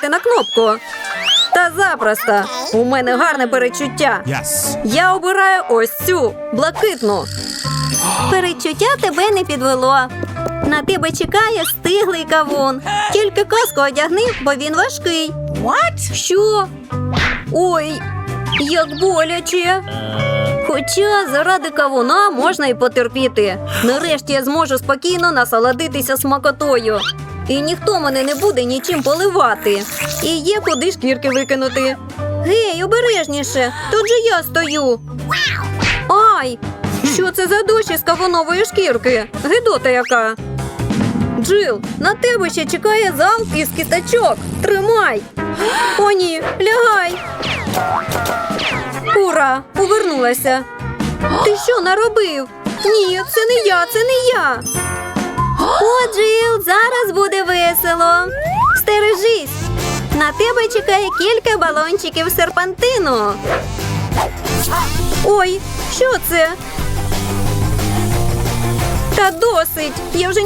Ти на кнопку. Та запросто. У мене гарне перечуття. Yes. Я обираю ось цю блакитну. Перечуття тебе не підвело. На тебе чекає стиглий кавун. Тільки каску одягни, бо він важкий. What? Що? Ой, як боляче. Хоча заради кавуна можна і потерпіти. Нарешті я зможу спокійно насолодитися смакотою. І ніхто мене не буде нічим поливати. І є куди шкірки викинути. Гей, обережніше, тут же я стою. Ай! Що це за дощ із кавунової шкірки? Гидота яка. Джил, на тебе ще чекає залп із кісточок. Тримай. О, ні, лягай. Ура! Повернулася. Ти що наробив? Ні, це не я, це не я. О, На тебе чекає кілька балончиків серпантину. Ой, що це? Та досить. Я вже